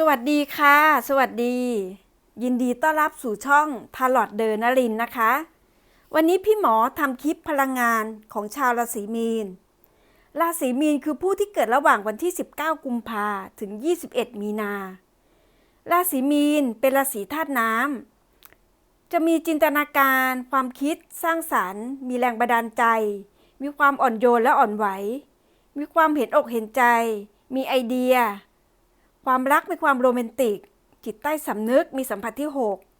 สวัสดีค่ะ สวัสดี ยินดีต้อนรับสู่ช่องทาลอดเดอร์นรินนะคะ วันนี้พี่หมอทำคลิปพลังงานของชาวราศีมีน ราศีมีนคือผู้ที่เกิดระหว่างวันที่ 19 กุมภาถึง 21 มีนา ราศีมีนเป็นราศีธาตุน้ำจะมีจินตนาการ ความคิด สร้างสารรค์ มีแรงบันดาลใจ มีความอ่อนโยนและอ่อนไหว มีความเห็นอกเห็นใจ มีไอเดีย ความรักมีความโรแมนติก จิตใต้สำนึกมีสัมผัสที่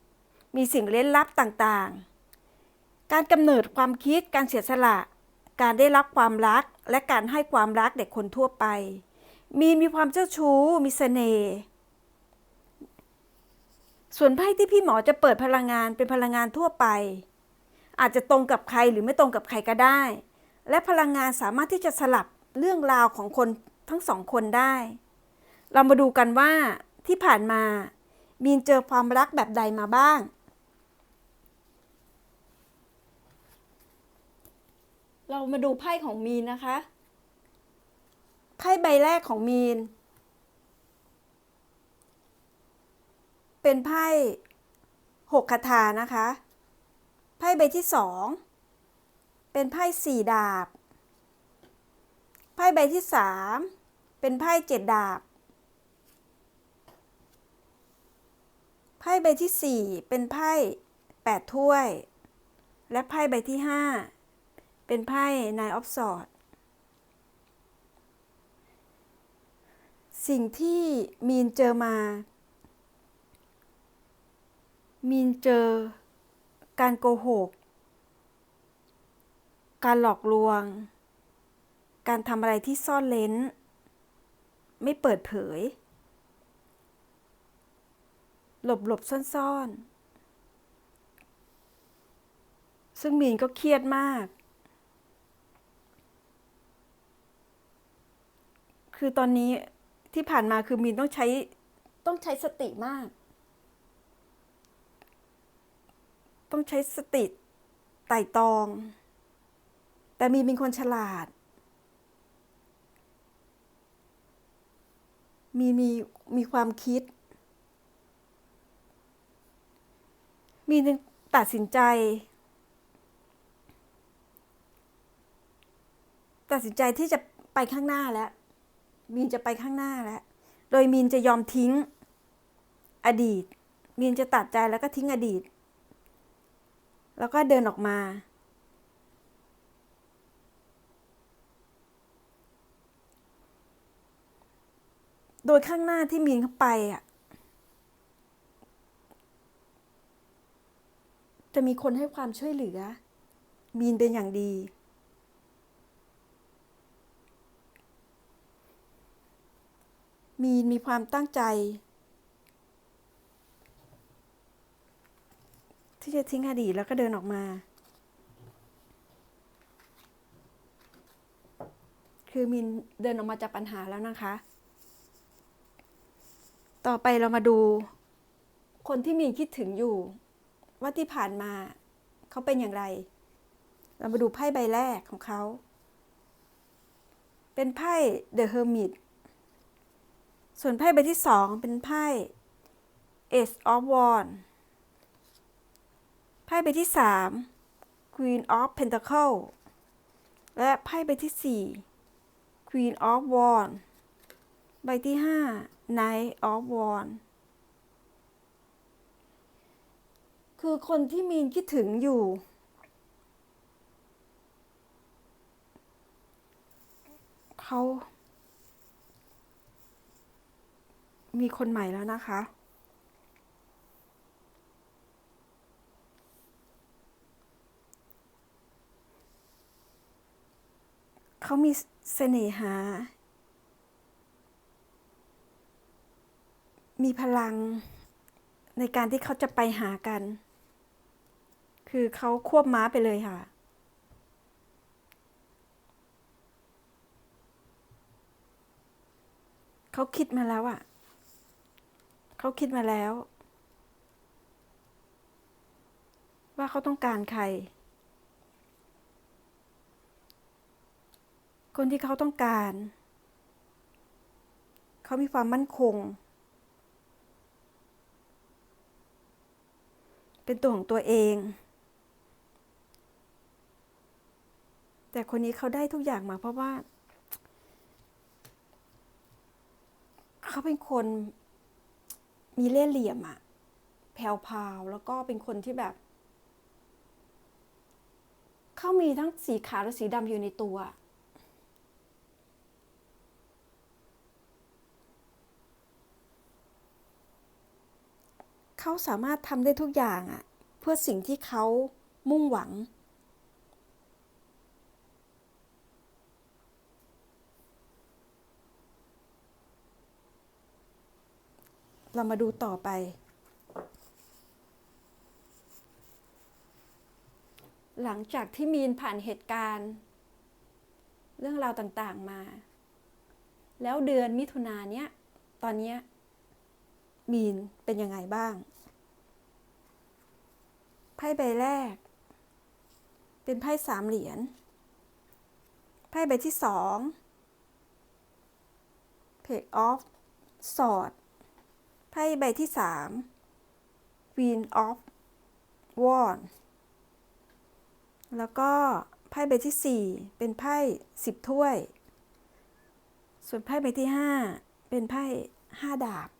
6 มีสิ่งเล่นลับต่างๆ การกำเนิดความคิดการเสียสละ การได้รับความรักและการให้ความรักเด็กคนทั่วไป มีมีความเจ้าชู้ มีเสน่ห์ส่วนไพ่ที่พี่หมอจะเปิดพลังงานเป็นพลังงานทั่วไป อาจจะตรงกับใครหรือไม่ตรงกับใครก็ได้ และพลังงานสามารถที่จะสลับเรื่องราวของคนทั้งสองคนได้ เรามาดูกันว่าที่ผ่านมามีนเจอความรักแบบใดมาบ้าง เรามาดูไพ่ของมีนนะคะ ไพ่ใบแรกของมีน เป็นไพ่หกคาถานะคะ ไพ่ใบที่สอง เป็นไพ่สี่ดาบ ไพ่ใบที่สาม เป็นไพ่เจ็ดดาบ ไพ่ใบที่สี่เป็นไพ่แปดถ้วย และไพ่ใบที่ห้าเป็นไพ่ Nine of Swords สิ่งที่มีนเจอมา มีนเจอการโกหก การหลอกลวง การทำอะไรที่ซ่อนเล้น ไม่เปิดเผย หลบหลบซ่อนๆซึ่งมีนก็เครียดมาก คือตอนนี้ที่ผ่านมาคือมีนต้องใช้ต้องใช้สติมาก ต้องใช้สติไต่ตอง แต่มีนเป็นคนฉลาด มีมีมีความคิด มีนตัดสินใจ ตัดสินใจที่จะไปข้างหน้าแล้ว มีนจะไปข้างหน้าแล้ว โดยมีนจะยอมทิ้งอดีต มีนจะตัดใจแล้วก็ทิ้งอดีต แล้วก็เดินออกมา โดยข้างหน้าที่มีนเข้าไปอะ จะมีคนให้ความช่วยเหลือ มีนเป็นอย่างดี มีนมีความตั้งใจ ที่จะทิ้งอดีตแล้วก็เดินออกมา คือมินเดินออกมาจากปัญหาแล้วนะคะ ต่อไปเรามาดู คนที่มีนคิดถึงอยู่ ว่าที่ผ่านมาเขาเป็นอย่างไร เรามาดูไพ่ใบแรกของเขา เป็นไพ่ The Hermit ส่วนไพ่ใบที่สองเป็นไพ่ Ace of Wands ไพ่ใบที่สาม Queen of Pentacle และไพ่ใบที่สี่ Queen of Wands ใบที่ห้า Knight of Wands คือคนที่มีนคิดถึงอยู่ เขามีคนใหม่แล้วนะคะ เขามีเสน่หา มีพลังในการที่เขาจะไปหากัน คือเขาควบม้าไปเลยค่ะ เขาคิดมาแล้วอะ่ะ เขาคิดมาแล้ว ว่าเขาต้องการใคร คนที่เขาต้องการ เขามีความมั่นคงเป็นตัวของตัวเอง แต่คนนี้เขาได้ทุกอย่างมา เพราะว่า เขาเป็นคนมีเล่ห์เหลี่ยมอะแผ่วๆแล้วก็เป็นคนที่แบบ เขามีทั้งสีขาวและสีดำอยู่ในตัว เขาสามารถทำได้ทุกอย่างอะเพื่อสิ่งที่เขามุ่งหวัง เรามาดูต่อไป หลังจากที่มีนผ่านเหตุการณ์ เรื่องราวต่างๆมา แล้วเดือนมิถุนาเนี้ย ตอนเนี้ยมีนเป็นยังไงบ้าง ไพ่ใบแรก เป็นไพ่สามเหรียญ ไพ่ใบที่สอง Page of Swords ไพ่ใบที่สาม Queen of Wands แล้วก็ไพ่ใบที่สี่เป็นไพ่สิบถ้วย ส่วนไพ่ใบที่ห้าเป็นไพ่ห้าดาบ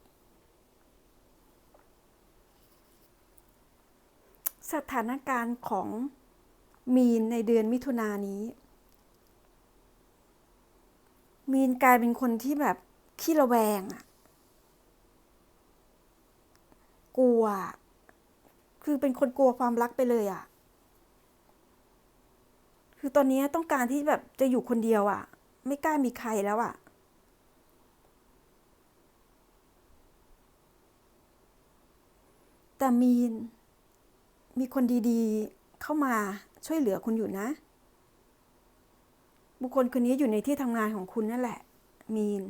สถานการณ์ของมีนในเดือนมิถุนายนนี้ มีนกลายเป็นคนที่แบบขี้ระแวงอะ กลัว คือเป็นคนกลัวความรักไปเลยอะคือตอนนี้ต้องการที่แบบจะอยู่คนเดียวอะไม่กล้ามีใครแล้วอะแต่มีนมีคนดีๆเข้ามาช่วยเหลือคุณอยู่นะ บุคคลคนนี้อยู่ในที่ทำงานของคุณนั่นแหละ มีน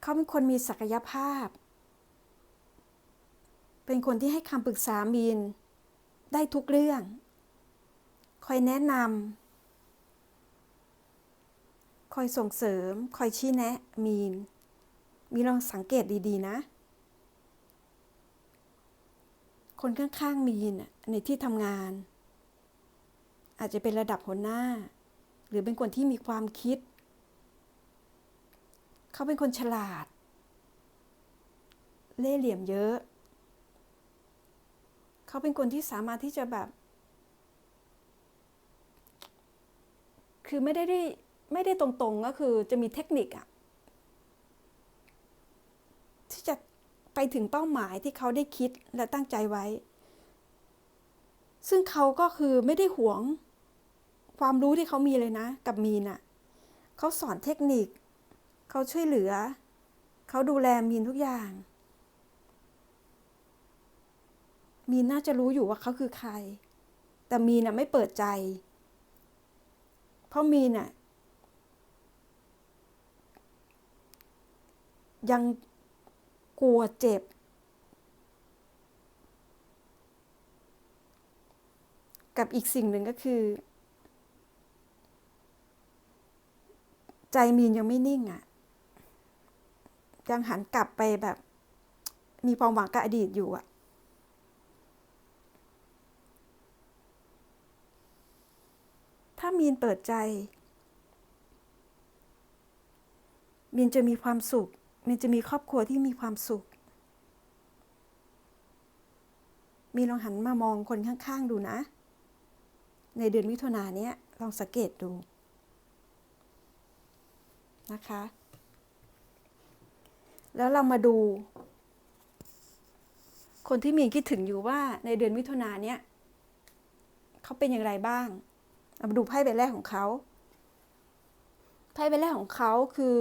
เขาเป็นคนมีศักยภาพ เป็นคนที่ให้คำปรึกษามีน ได้ทุกเรื่อง คอยแนะนำ คอยส่งเสริม คอยชี้แนะมีน มีลองสังเกตดีๆนะ คนข้างๆมีนน่ะในที่ทำงาน อาจจะเป็นระดับหัวหน้า หรือเป็นคนที่มีความคิด เขาเป็นคนฉลาด เล่เหลี่ยมเยอะ เขาเป็นคนที่สามารถที่จะแบบ คือไม่ได้ได้ไม่ได้ตรงๆก็คือจะมีเทคนิคอะที่จะไปถึงเป้าหมายที่เขาได้คิดและตั้งใจไว้ ซึ่งเขาก็คือไม่ได้หวงความรู้ที่เขามีเลยนะ กับมีนอะเขาสอนเทคนิค เขาช่วยเหลือ เขาดูแลมีนทุกอย่าง มีนน่าจะรู้อยู่ว่าเขาคือใคร แต่มีนน่ะไม่เปิดใจ เพราะมีนน่ะยังกลัวเจ็บ กับอีกสิ่งหนึ่งก็คือ ใจมีนยังไม่นิ่งอะ่ะ ยังหันกลับไปแบบ มีความหวังกับอดีตอยู่อะถ้ามีนเปิดใจ มีนจะมีความสุข มีนจะมีครอบครัวที่มีความสุข มีลองหันมามองคนข้างๆดูนะ ในเดือนมิถุนาเนี้ยลองสังเกตดูนะคะ แล้วเรามาดู คนที่มีคิดถึงอยู่ว่าในเดือนมิถุนานเนี้ยเขาเป็นอย่างไรบ้าง เรามาดูไพ่ใบแรกของเขาไพ่ใบแรกของเขาคือ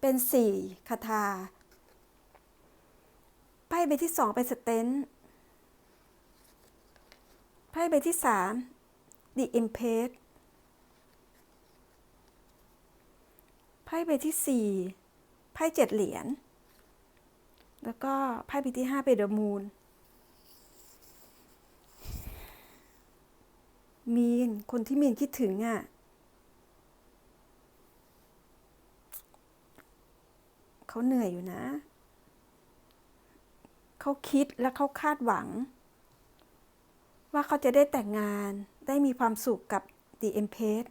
เป็นสี่คาถาไพ่ใบที่สองเป็นสเตนไพ่ใบที่สาม The Empress ไพ่ใบที่สี่ ไพ่เจ็ดเหรียญ แล้วก็ไพ่ใบที่ห้าเป็น The Moon มีน คนที่มีนคิดถึงอะ เขาเหนื่อยอยู่นะ เขาคิดและเขาคาดหวัง ว่าเขาจะได้แต่งงาน ได้มีความสุขกับดีเอ็มเพส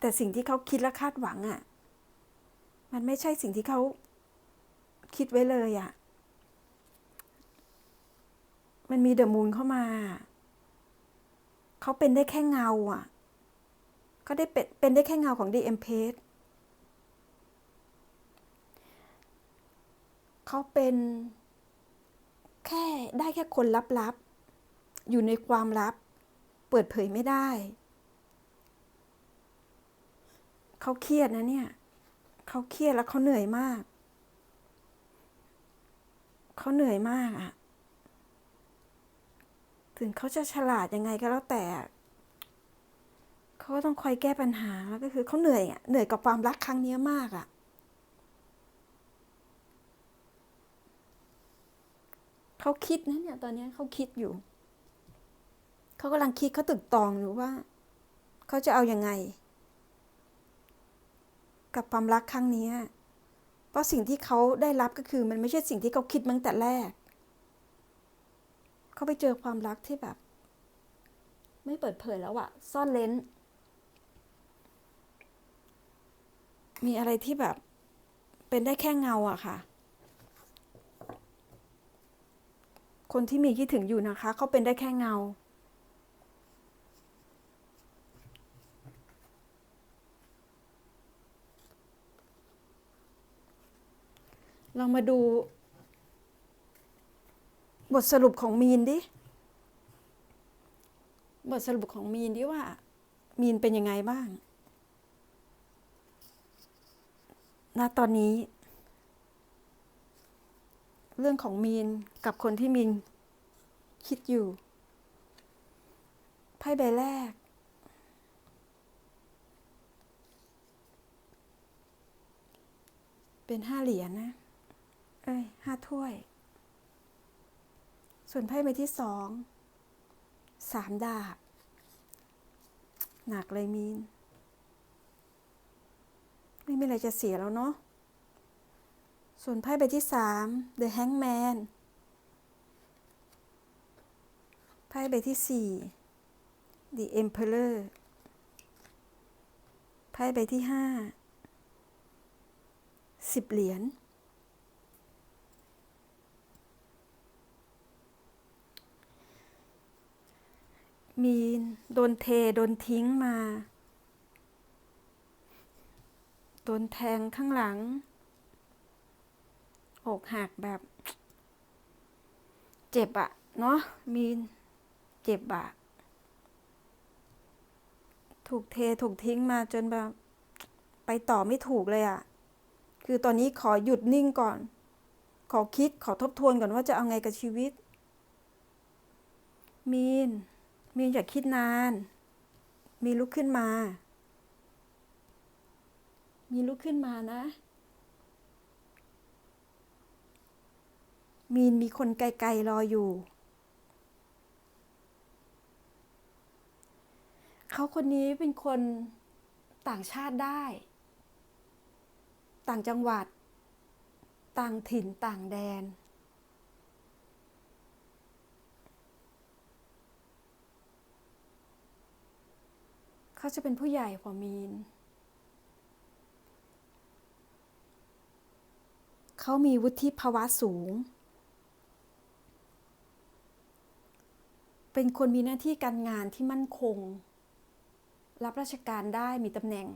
แต่สิ่งที่เขาคิดและคาดหวังอะ่ะ มันไม่ใช่สิ่งที่เขาคิดไว้เลยอะ่ะ มันมีเดอะมูนเข้ามา เขาเป็นได้แค่เงาอะ่ะ เขาได้เป็นเป็นได้แค่เงาของดีเอ็มเพสเขาเป็นแค่ได้แค่คนลับๆ อยู่ในความลับ เปิดเผยไม่ได้ เขาเครียดนะเนี่ย เขาเครียดแล้วเขาเหนื่อยมาก เขาเหนื่อยมากอะถึงเขาจะฉลาดยังไงก็แล้วแต่ เขาก็ต้องคอยแก้ปัญหาแล้วก็คือเขาเหนื่อยอะเหนื่อยกับความรักครั้งนี้มากอะเขาคิดนะเนี่ย ตอนนี้เขาคิดอยู่ เขากำลังคิดเขาตึกตองอยู่ว่า เขาจะเอาอยัางไง กับความรักครั้งนี้ เพราะสิ่งที่เขาได้รับก็คือมันไม่ใช่สิ่งที่เขาคิดมั้งแต่แรก เขาไปเจอความรักที่แบบ ไม่เปิดเผยแล้วอะซ่อนเลนมีอะไรที่แบบเป็นได้แค่เงาอะค่ะ คนที่มีคิดถึงอยู่นะคะ เขาเป็นได้แค่เงา ลองมาดู บทสรุปของมีนดิ บทสรุปของมีนดิว่า มีนเป็นยังไงบ้าง ณ ตอนนี้ เรื่องของมีนกับคนที่มีนคิดอยู่ ไพ่ใบแรกเป็นห้าเหรียญนะ อ้ยห้าถ้วย ส่วนไพ่ใบที่สองสามดาบ หนักเลยมีน ไม่มีอะไรจะเสียแล้วเนาะส่วนไพ่ใบที่สาม The Hangman ไพ่ใบที่สี่ The Emperor ไพ่ใบที่ห้าสิบเหรียญ มีนโดนเทโดนทิ้งมา โดนแทงข้างหลัง อกหักแบบ เจ็บอะเนาะมีนเจ็บอะถูกเทถูกทิ้งมาจนแบบ ไปต่อไม่ถูกเลยอะคือตอนนี้ขอหยุดนิ่งก่อน ขอคิดขอทบทวนก่อนว่าจะเอาไงกับชีวิต มีน มีนอย่าคิดนาน มีลุกขึ้นมา มีลุกขึ้นมานะ มีนมีคนไกลๆรออยู่ เขาคนนี้เป็นคนต่างชาติได้ ต่างจังหวัด ต่างถิ่นต่างแดน เขาจะเป็นผู้ใหญ่กว่ามีน เขามีวุฒิภาวะสูง เป็นคนมีหน้าที่การงานที่มั่นคง รับราชการได้มีตำแหน่ง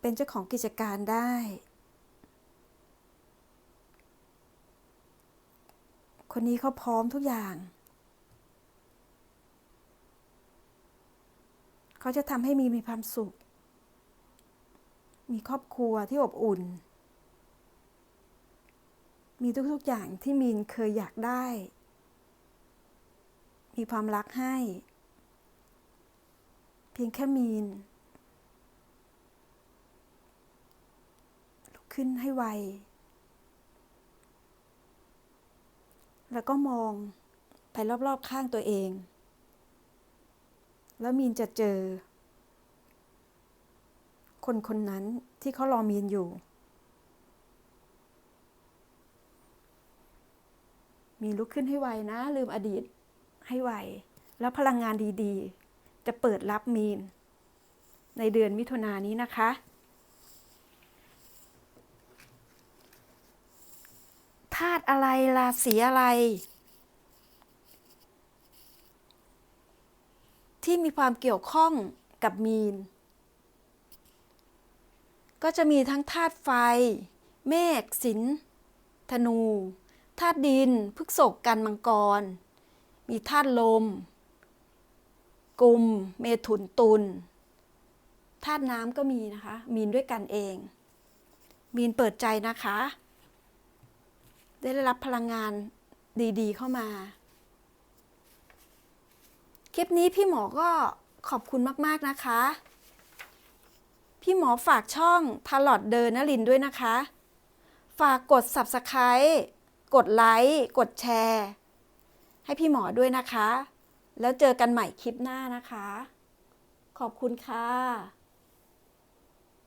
เป็นเจ้าของกิจการได้คนนี้เขาพร้อมทุกอย่าง เขาจะทำให้มีมีความสุข มีครอบครัวที่อบอุ่น มีทุกๆอย่างที่มีนเคยอยากได้ มีความรักให้ เพียงแค่มีนลุกขึ้นให้ไว แล้วก็มองไปรอบๆข้างตัวเอง แล้วมีนจะเจอ คนคนนั้นที่เขารอมีนอยู่ มีลุกขึ้นให้ไวนะ ลืมอดีตให้ไว แล้วพลังงานดีๆ จะเปิดรับมีน ในเดือนมิถุนายนนี้นะคะธาตุอะไรราศีอะไร ที่มีความเกี่ยวข้องกับมีน ก็จะมีทั้งธาตุไฟ เมฆสินธนู ธาตุดิน พฤกษกกันมังกร มีธาตุลม กุม เมถุนตุล ธาตุน้ำก็มีนะคะ มีนด้วยกันเอง มีนเปิดใจนะคะ ได้รับพลังงานดีๆเข้ามา ลิปนี้พี่หมอก็ขอบคุณมาก ๆ นะคะ พี่หมอฝากช่องพาลอดเดินนลินด้วยนะคะ ฝากกด Subscribe กดไลค์ กดแชร์ ให้พี่หมอด้วยนะคะ แล้วเจอกันใหม่คลิปหน้านะคะ ขอบคุณค่ะ